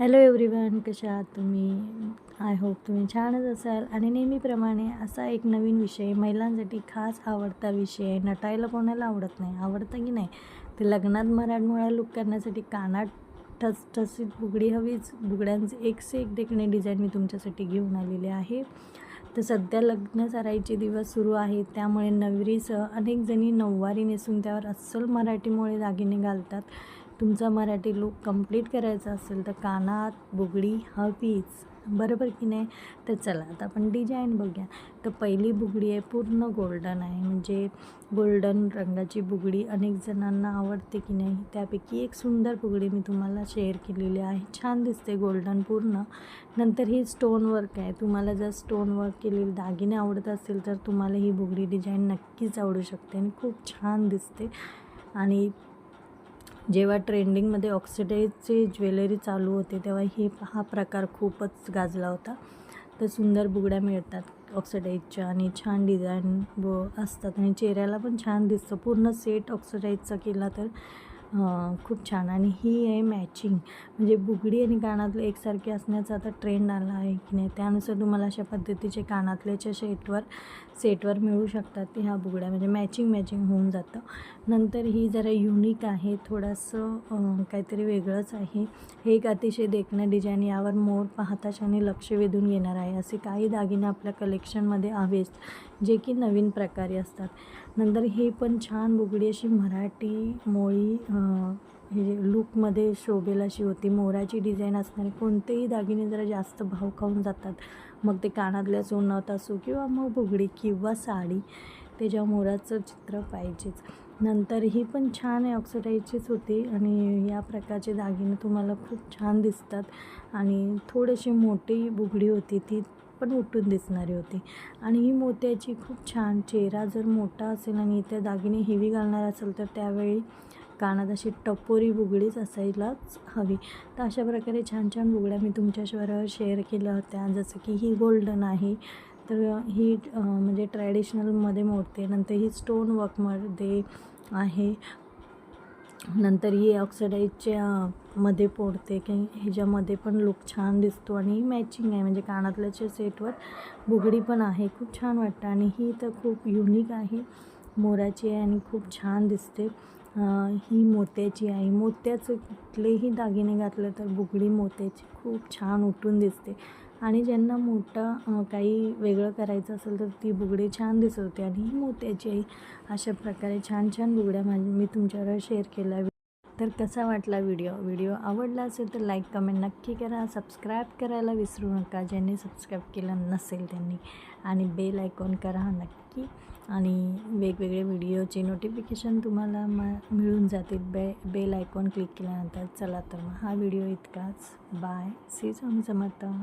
Hello everyone कशा आहात तुम्ही? आय होप तुम्ही छानच असाल. आणि नेहमीप्रमाणे असा एक नवीन विषय महिलांसाठी खास आवडता विषय आहे. नटायला कोणाला आवडत नाही? आवडतं की नाही? ते लग्नात मराठमोळा लुक करण्यासाठी कानात ठसठसीत बुगडी हवीच. बुगड्यांचे एक से एक देखणे डिझाईन मी तुमच्यासाठी घेऊन आलेले आहे. तर सध्या लग्न सराईचे दिवस सुरू आहेत. त्यामुळे नवरीसह अनेक जणी नऊवारी नेसून त्यावर अस्सल मराठीमुळे दागिने घालतात. तुमचा मराठी लूक कंप्लीट करायचा असेल तर कानात बुगडी हवीच. बरोबर की नाही? तर चला आता आपण डिझाईन बघूया. तर पहिली बुगडी आहे पूर्ण गोल्डन आहे. म्हणजे गोल्डन रंगाची बुगडी अनेक जणांना आवडते की नाही? त्यापैकी एक सुंदर बुगडी मी तुम्हाला शेअर केलेली आहे. छान दिसते गोल्डन पूर्ण. नंतर ही स्टोन वर्क आहे. तुम्हाला जर स्टोन वर्क केलेले दागिने आवडत असेल तर तुम्हाला ही बुगडी डिझाईन नक्कीच आवडू शकते आणि खूप छान दिसते. आणि जेव्हा ट्रेंडिंगमध्ये ऑक्सिडाईजची ज्वेलरी चालू होते तेव्हा हे हा प्रकार खूपच गाजला होता. तर सुंदर बुगड्या मिळतात ऑक्सिडाईजच्या आणि छान डिझाईन व असतात. आणि चेहऱ्याला पण छान दिसतं. पूर्ण सेट ऑक्सिडाईजचा केला तर खूप छान. आणि ही आहे मॅचिंग म्हणजे बुगडी आणि कानातले एकसारखे असण्याचा आता ट्रेंड आला आहे की नाही त्यानुसार तुम्हाला अशा पद्धतीचे कानातल्याच्या सेटवर सेटवर मिळू शकतात ते ह्या बुगड्या. म्हणजे मॅचिंग मॅचिंग होऊन जातं. नंतर ही जरा युनिक आहे थोडंसं काहीतरी वेगळंच आहे. हे एक अतिशय देखणं डिझाईन यावर मोर पाहताच आणि लक्ष वेधून घेणार आहे असे काही दागिने आपल्या कलेक्शनमध्ये हवेच जे की नवीन प्रकारे असतात. नंतर हे पण छान बुगडी अशी मराठी मोळी हे लूकमध्ये शोभेल अशी होती. मोराची डिझाईन असणारे कोणतेही दागिने जरा जास्त भाव खाऊन जातात. मग ते कानातल्या सोनत असो किंवा मग बुगडी किंवा साडी त्याच्या मोराचं चित्र पाहिजेच. नंतर ही पण छान आहे ऑक्सिडाईजचीच होती आणि या प्रकारचे दागिने तुम्हाला खूप छान दिसतात. आणि थोडीशी मोठी बुगडी होती ती पण उठून दिसणारी होती. आणि ही मोत्याची खूप छान चेहरा जर मोठा असेल आणि इथे दागिने हेवी घालणार असेल तर त्यावेळी कानात अशी टपोरी बुगडीच असायलाच हवी. तर अशा प्रकारे छान छान बुगड्या मी तुमच्याशिवाय शेअर केल्या होत्या. जसं की ही गोल्डन आहे. तर ही म्हणजे ट्रॅडिशनलमध्ये मोडते. नंतर ही स्टोन वर्कमध्ये आहे. नंतर ही ऑक्सिडाईजच्या मध्ये पोडते. की ह्याच्यामध्ये पण लुक छान दिसतो. आणि ही मॅचिंग आहे. म्हणजे कानातल्याच्या सेटवर बुगडी पण आहे. खूप छान वाटतं. आणि ही तर खूप युनिक आहे. मोराची आहे आणि खूप छान दिसते. ही मोत्याची आहे. मोत्याचं कुठलेही दागिने घातले तर बुगडी मोत्याची खूप छान उठून दिसते. आणि ज्यांना मोठं काही वेगळं करायचं असेल तर ती बुगडी छान दिसत होती आणि ही मोत्याची आहे. अशा प्रकारे छान छान बुगड्या माझी मी तुमच्यावर शेअर केल्या. तर कसा वाटला व्हिडिओ? व्हिडिओ आवडला असेल तर लाईक कमेंट नक्की करा. सबस्क्राईब करायला विसरू नका. ज्यांनी सबस्क्राईब केलं नसेल त्यांनी. आणि बेल आयकॉन करा नक्की. आणि वेगवेगळे व्हिडिओचे नोटिफिकेशन तुम्हाला मा मिळून जातील. बे बेल आयकॉन क्लिक केल्यानंतर चला तर मग हा व्हिडिओ इतकाच. Bye see Swami Samarth.